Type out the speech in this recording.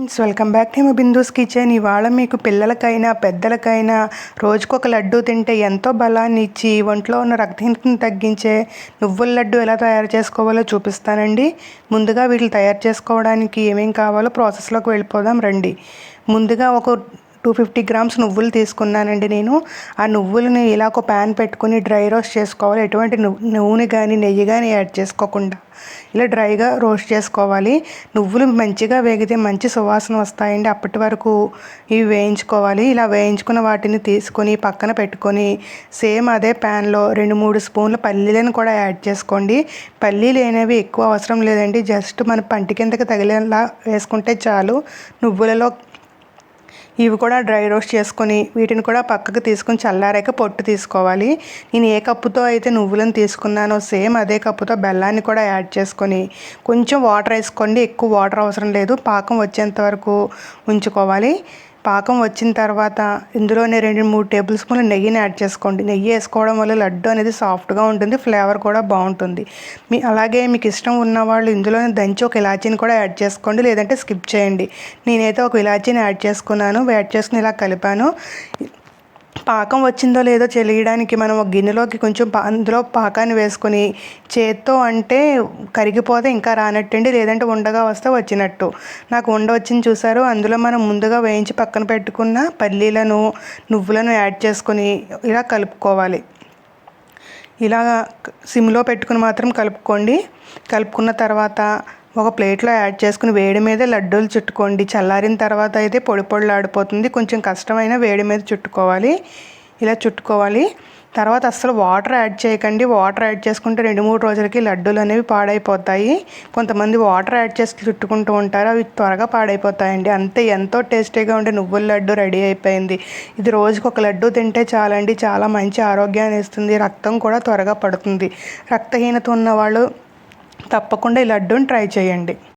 Friends welcome back to Bindu's kitchen ఇవాళ మీకు పిల్లలకైనా పెద్దలకైనా రోజుకొక లడ్డు తింటే ఎంతో బలాన్ని ఇచ్చి ఒంట్లో ఉన్న రక్తహీనతను తగ్గించే నువ్వుల లడ్డు ఎలా తయారు చేసుకోవాలో చూపిస్తానండి. ముందుగా వీటిని తయారు చేసుకోవడానికి ఏమేం కావాలో ప్రాసెస్లోకి వెళ్ళిపోదాం రండి. ముందుగా ఒక టూ ఫిఫ్టీ గ్రామ్స్ నువ్వులు తీసుకున్నానండి నేను. ఆ నువ్వులని ఇలా ఒక ప్యాన్ పెట్టుకుని డ్రై రోస్ట్ చేసుకోవాలి. ఎటువంటి నూనె కానీ నెయ్యి కానీ యాడ్ చేసుకోకుండా ఇలా డ్రైగా రోస్ట్ చేసుకోవాలి. నువ్వులు మంచిగా వేగితే మంచి సువాసన వస్తాయండి. అప్పటి వరకు ఇవి వేయించుకోవాలి. ఇలా వేయించుకున్న వాటిని తీసుకొని పక్కన పెట్టుకొని సేమ్ అదే ప్యాన్లో రెండు మూడు స్పూన్ల పల్లీలను కూడా యాడ్ చేసుకోండి. పల్లీలు అనేవి ఎక్కువ అవసరం లేదండి. జస్ట్ మన పంటి కిందకి తగిలేలా వేసుకుంటే చాలు. నువ్వులలో ఇవి కూడా డ్రై రోస్ట్ చేసుకొని వీటిని కూడా పక్కకు తీసుకొని చల్లారాక పొట్టు తీసుకోవాలి. నేను ఏ కప్పుతో అయితే నువ్వులను తీసుకున్నానో సేమ్ అదే కప్పుతో బెల్లాన్ని కూడా యాడ్ చేసుకొని కొంచెం వాటర్ వేసుకోండి. ఎక్కువ వాటర్ అవసరం లేదు. పాకం వచ్చేంత వరకు ఉంచుకోవాలి. పాకం వచ్చిన తర్వాత ఇందులోనే రెండు మూడు టేబుల్ స్పూన్లు నెయ్యిని యాడ్ చేసుకోండి. నెయ్యి వేసుకోవడం వల్ల లడ్డు అనేది సాఫ్ట్గా ఉంటుంది ఫ్లేవర్ కూడా బాగుంటుంది. మీ అలాగే మీకు ఇష్టం ఉన్న వాళ్ళు ఇందులోనే దంచి ఒక ఇలాచీని కూడా యాడ్ చేసుకోండి లేదంటే స్కిప్ చేయండి. నేనైతే ఒక ఇలాచీని యాడ్ చేసుకున్నాను యాడ్ చేసుకుని ఇలా కలిపాను. పాకం వచ్చిందో లేదో తెలియడానికి మనం ఒక గిన్నెలోకి కొంచెం అందులో పాకాన్ని వేసుకొని చేత్తో అంటే కరిగిపోతే ఇంకా రానట్టండి లేదంటే ఉండగా వస్తే వచ్చినట్టు. నాకు ఉండ వచ్చింది చూసారు అందులో మనం ముందుగా వేయించి పక్కన పెట్టుకున్న పల్లీలను నువ్వులను యాడ్ చేసుకొని ఇలా కలుపుకోవాలి. ఇలా సిమ్లో పెట్టుకుని మాత్రం కలుపుకోండి. కలుపుకున్న తర్వాత ఒక ప్లేట్లో యాడ్ చేసుకుని వేడి మీద లడ్డూలు చుట్టుకోండి. చల్లారిన తర్వాత అయితే పొడి పొడిలాడిపోతుంది. కొంచెం కష్టమైన వేడి మీద చుట్టుకోవాలి. ఇలా చుట్టుకోవాలి. తర్వాత అస్సలు వాటర్ యాడ్ చేయకండి. వాటర్ యాడ్ చేసుకుంటే రెండు మూడు రోజులకి లడ్డూలు అనేవి పాడైపోతాయి. కొంతమంది వాటర్ యాడ్ చేసి చుట్టుకుంటూ ఉంటారు. అవి త్వరగా పాడైపోతాయండి. అంతే ఎంతో టేస్టీగా ఉండే నువ్వుల లడ్డు రెడీ అయిపోయింది. ఇది రోజుకి ఒక లడ్డు తింటే చాలండి. చాలా మంచి ఆరోగ్యాన్ని ఇస్తుంది. రక్తం కూడా త్వరగా పడుతుంది. రక్తహీనత ఉన్నవాళ్ళు తప్పకుండా ఈ లడ్డూని ట్రై చేయండి.